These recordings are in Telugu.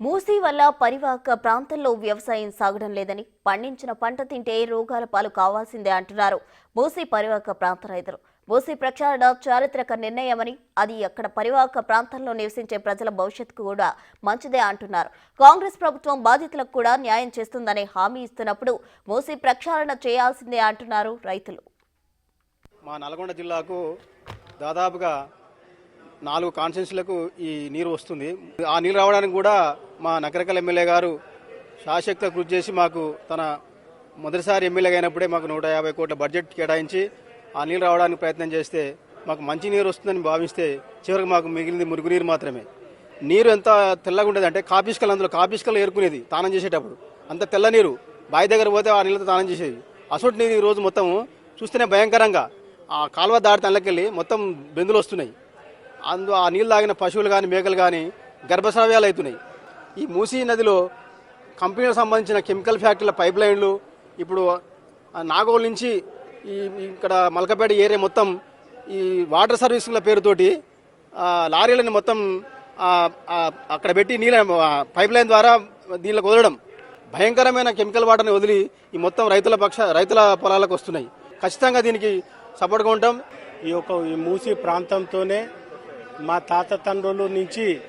మూసీ వల్ల పరివాహక ప్రాంతంలో వ్యవసాయం సాగడం లేదని పండించిన పంట తింటే రోగాల పాలు కావాల్సిందే అంటున్నారు మూసీ పరివాహక ప్రాంత రైతులు. మూసీ ప్రక్షాళన చారిత్రక నిర్ణయమని అది అక్కడ పరివాహక ప్రాంతంలో నివసించే ప్రజల భవిష్యత్తుకు కూడా మంచిదే అంటున్నారు. కాంగ్రెస్ ప్రభుత్వం బాధితులకు కూడా న్యాయం చేస్తుందనే హామీ ఇస్తున్నప్పుడు మూసీ ప్రక్షాళన చేయాల్సిందే అంటున్నారు రైతులు. మా నల్గొండ జిల్లాకు దాదాపుగా నాలుగు కాన్స్టిట్యూన్సీలకు ఈ నీరు వస్తుంది. ఆ నీరు రావడానికి కూడా మా నకరకల్ ఎమ్మెల్యే గారు శాశక్త కృషి చేసి మాకు తన మొదటిసారి ఎమ్మెల్యే అయినప్పుడే మాకు నూట యాభై కోట్ల బడ్జెట్ కేటాయించి ఆ నీరు రావడానికి ప్రయత్నం చేస్తే మాకు మంచి నీరు వస్తుందని భావిస్తే చివరికి మాకు మిగిలింది మురుగునీరు మాత్రమే. నీరు ఎంత తెల్లగా ఉండేది అంటే కాపిస్కలు అందులో కాపిస్కలు ఏరుకునేది తానం చేసేటప్పుడు. అంత తెల్ల నీరు. బావి దగ్గర పోతే ఆ నీళ్ళతో తానం చేసేది. అసొంటి నీరు ఈ రోజు మొత్తం చూస్తేనే భయంకరంగా. ఆ కాలువ దాటి తనకెళ్ళి మొత్తం బెందులు వస్తున్నాయి. అందు ఆ నీళ్ళు తాగిన పశువులు కానీ మేకలు కానీ గర్భస్రావ్యాలు అవుతున్నాయి ఈ మూసీ నదిలో కంపెనీలకు సంబంధించిన కెమికల్ ఫ్యాక్టరీల పైప్ లైన్లు ఇప్పుడు నాగోల్ నుంచి ఈ ఇక్కడ మలకపేట ఏరియా మొత్తం ఈ వాటర్ సర్వీసుల పేరుతోటి లారీలని లారీలను మొత్తం అక్కడ పెట్టి నీళ్ళ పైప్ లైన్ ద్వారా దీనిలోకి వదలడం. భయంకరమైన కెమికల్ వాటర్ని వదిలి ఈ మొత్తం రైతుల పక్ష రైతుల పొలాలకు వస్తున్నాయి. ఖచ్చితంగా దీనికి సపోర్ట్గా ఉంటాం. ఈ యొక్క ఈ మూసి ప్రాంతంతోనే మా తాత తండ్రుల నుంచి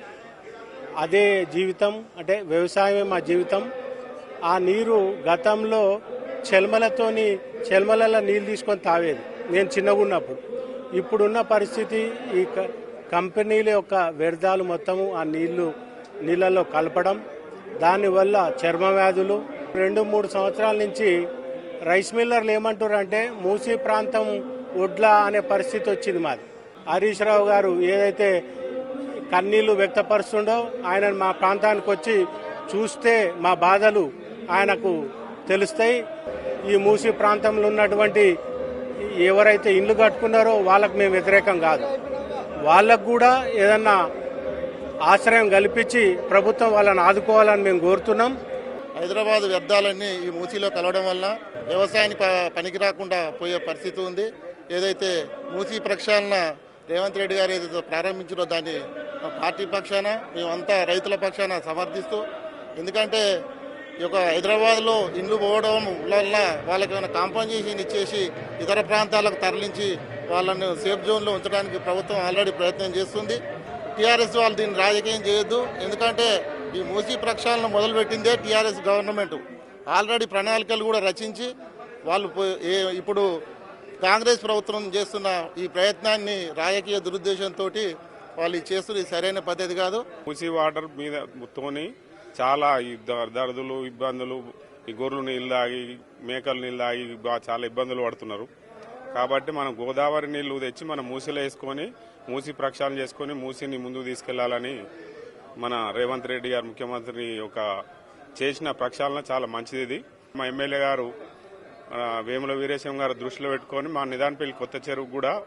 అదే జీవితం అంటే వ్యవసాయమే మా జీవితం. ఆ నీరు గతంలో చెల్మలతోని చెల్మలలో నీళ్ళు తీసుకొని తావేది నేను చిన్నగా ఉన్నప్పుడు. ఇప్పుడున్న పరిస్థితి ఈ క- కంపెనీల యొక్క వ్యర్థాలు మొత్తము ఆ నీళ్ళు నీళ్ళలో కలపడం. దానివల్ల చర్మ వ్యాధులు. రెండు మూడు సంవత్సరాల నుంచి రైస్ మిల్లర్లు ఏమంటారు అంటే మూసీ ప్రాంతం ఒడ్ల అనే పరిస్థితి వచ్చింది మాది. హరీష్ రావు గారు ఏదైతే కన్నీళ్ళు వ్యక్తపరుస్తుండో ఆయన మా ప్రాంతానికి వచ్చి చూస్తే మా బాధలు ఆయనకు తెలుస్తాయి. ఈ మూసీ ప్రాంతంలో ఉన్నటువంటి ఎవరైతే ఇండ్లు కట్టుకున్నారో వాళ్ళకు మేము వ్యతిరేకం కాదు. వాళ్ళకు కూడా ఏదన్నా ఆశ్రయం కల్పించి ప్రభుత్వం వాళ్ళని ఆదుకోవాలని మేము కోరుతున్నాం. హైదరాబాద్ వ్యర్థాలన్నీ ఈ మూసీలో కలవడం వల్ల వ్యవసాయానికి పనికి రాకుండా పోయే పరిస్థితి ఉంది. ఏదైతే మూసీ ప్రక్షాళన రేవంత్ రెడ్డి గారు ఏదైతే ప్రారంభించినో దాన్ని పార్టీ పక్షాన మేమంతా రైతుల పక్షాన సమర్థిస్తూ ఎందుకంటే ఈ యొక్క హైదరాబాద్లో ఇండ్లు పోవడం వల్ల వాళ్ళకి ఏమైనా కాంపన్సేషన్ ఇచ్చేసి ఇతర ప్రాంతాలకు తరలించి వాళ్ళను సేఫ్ జోన్లో ఉంచడానికి ప్రభుత్వం ఆల్రెడీ ప్రయత్నం చేస్తుంది. టీఆర్ఎస్ వాళ్ళు దీన్ని రాజకీయం చేయొద్దు ఎందుకంటే ఈ మూసీ ప్రక్షాళన మొదలుపెట్టిందే టీఆర్ఎస్ గవర్నమెంట్. ఆల్రెడీ ప్రణాళికలు కూడా రచించి వాళ్ళు ఇప్పుడు కాంగ్రెస్ ప్రభుత్వం చేస్తున్న ఈ ప్రయత్నాన్ని రాజకీయ దురుద్దేశంతో వాళ్ళు చేస్తున్న సరైన పద్ధతి కాదు. మూసి వాటర్ మీద తోని చాలా ఈ దరదలు ఇబ్బందులు ఈ గొర్రెలు నీళ్ళు తాగి మేకలు నీళ్ళు తాగి చాలా ఇబ్బందులు పడుతున్నారు. కాబట్టి మనం గోదావరి నీళ్ళు తెచ్చి మనం మూసిలో వేసుకొని మూసి ప్రక్షాళన చేసుకొని మూసిని ముందుకు తీసుకెళ్ళాలని మన రేవంత్ రెడ్డి గారు ముఖ్యమంత్రి ఒక చేసిన ప్రక్షాళన చాలా మంచిది ఇది. మా ఎమ్మెల్యే గారు వేముల వీరేశం గారు దృష్టిలో పెట్టుకొని మా నిదానపల్లి కొత్త చెరువు కూడా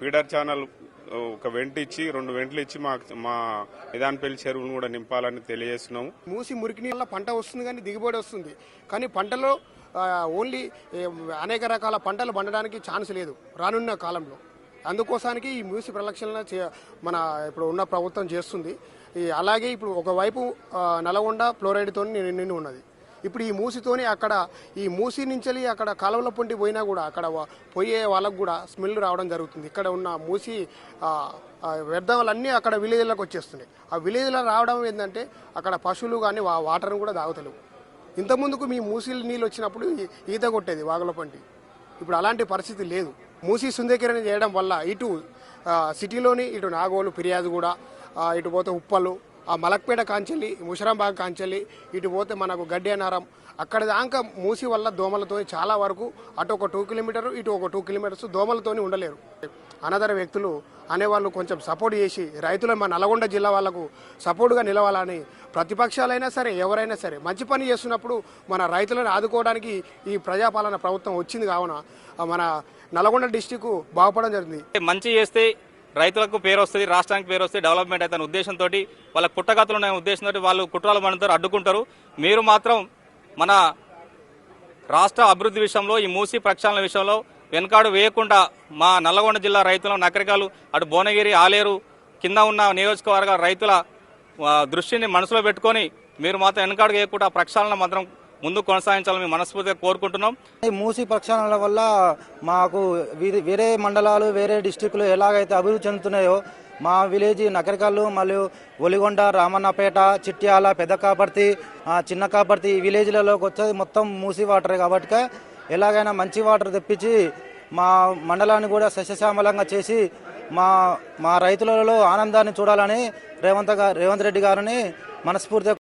ఫీడర్ ఛానల్ ఒక వెంట ఇచ్చి రెండు వెంటలు ఇచ్చి మా మా నిదానపల్లి చెరువును కూడా నింపాలని తెలియజేస్తున్నాము. మూసి మురికి నీళ్ళ పంట వస్తుంది కానీ దిగుబడి వస్తుంది. కానీ పంటలో ఓన్లీ అనేక రకాల పంటలు పండడానికి ఛాన్స్ లేదు రానున్న కాలంలో. అందుకోసానికి ఈ మూసి ప్రలక్షణ చే- మన ఇప్పుడు ఉన్న ప్రభుత్వం చేస్తుంది. అలాగే ఇప్పుడు ఒకవైపు ఆ, నల్గొండ ఫ్లోరైడ్తో నిండి ఉన్నది. ఇప్పుడు ఈ మూసితోని అక్కడ ఈ మూసి నుంచి అక్కడ కాలువల పొంటి పోయినా కూడా అక్కడ పోయే వాళ్ళకు కూడా స్మెల్ రావడం జరుగుతుంది. ఇక్కడ ఉన్న మూసి వ్యర్థాలన్నీ అక్కడ విలేజ్లకు వచ్చేస్తున్నాయి. ఆ విలేజ్లో రావడం ఏంటంటే అక్కడ పశువులు కానీ వాటర్ని కూడా తాగుతలేవు. ఇంతకుముందుకు మీ మూసీలు నీళ్ళు వచ్చినప్పుడు ఈత కొట్టేది వాగుల పంటి. ఇప్పుడు అలాంటి పరిస్థితి లేదు. మూసీ సుందరీకరణ చేయడం వల్ల ఇటు సిటీలోని ఇటు నాగోలు ఫిర్యాదు కూడా ఇటు పోతే ఉప్పలు ఆ మలక్పేట కాంచెల్లి ముషరాంబాగ్ కాంచెల్లి ఇటు పోతే మనకు గడ్డి అనారం అక్కడ దాకా మూసి వల్ల దోమలతో చాలా వరకు అటు ఒక టూ కిలోమీటర్ ఇటు ఒక టూ కిలోమీటర్స్ దోమలతోని ఉండలేరు. అనదర వ్యక్తులు అనేవాళ్ళు కొంచెం సపోర్ట్ చేసి రైతులు మా నల్గొండ జిల్లా వాళ్ళకు సపోర్ట్గా నిలవాలని ప్రతిపక్షాలైనా సరే ఎవరైనా సరే మంచి పని చేస్తున్నప్పుడు మన రైతులను ఆదుకోవడానికి ఈ ప్రజాపాలన ప్రభుత్వం వచ్చింది కావున మన నల్గొండ డిస్టిక్ బాగుపడడం జరిగింది మంచి చేస్తే రైతులకు పేరు వస్తుంది రాష్ట్రానికి పేరు వస్తుంది డెవలప్మెంట్ అయితే ఉద్దేశంతో వాళ్ళ పుట్టగతులు ఉన్న ఉద్దేశంతో వాళ్ళు కుట్రాలు మనతో అడ్డుకుంటారు. మీరు మాత్రం మన రాష్ట్ర అభివృద్ధి విషయంలో ఈ మూసి ప్రక్షాళన విషయంలో వెనకాడు వేయకుండా మా నల్లగొండ జిల్లా రైతుల నకరికాలు అటు భువనగిరి ఆలేరు కింద ఉన్న నియోజకవర్గ రైతుల దృష్టిని మనసులో పెట్టుకొని మీరు మాత్రం వెనకాడు వేయకుండా ప్రక్షాళన మాత్రం ముందు కొనసాగించాలని మేము మనస్ఫూర్తిగా కోరుకుంటున్నాం. ఈ మూసి ప్రక్షాళనల వల్ల మాకు వేరే మండలాలు వేరే డిస్టిక్లు ఎలాగైతే అభివృద్ధి చెందుతున్నాయో మా విలేజ్ నగరికల్లు మరియు ఒలిగొండ రామన్నపేట చిట్యాల పెద్ద కాపర్తి చిన్న కాపర్తి ఈ విలేజ్లలోకి వచ్చేది మొత్తం మూసి వాటరే కాబట్టి ఎలాగైనా మంచి వాటర్ తెప్పించి మా మండలాన్ని కూడా సస్యశ్యామలంగా చేసి మా మా రైతులలో ఆనందాన్ని చూడాలని రేవంత్ రేవంత్ రెడ్డి గారిని మనస్ఫూర్తిగా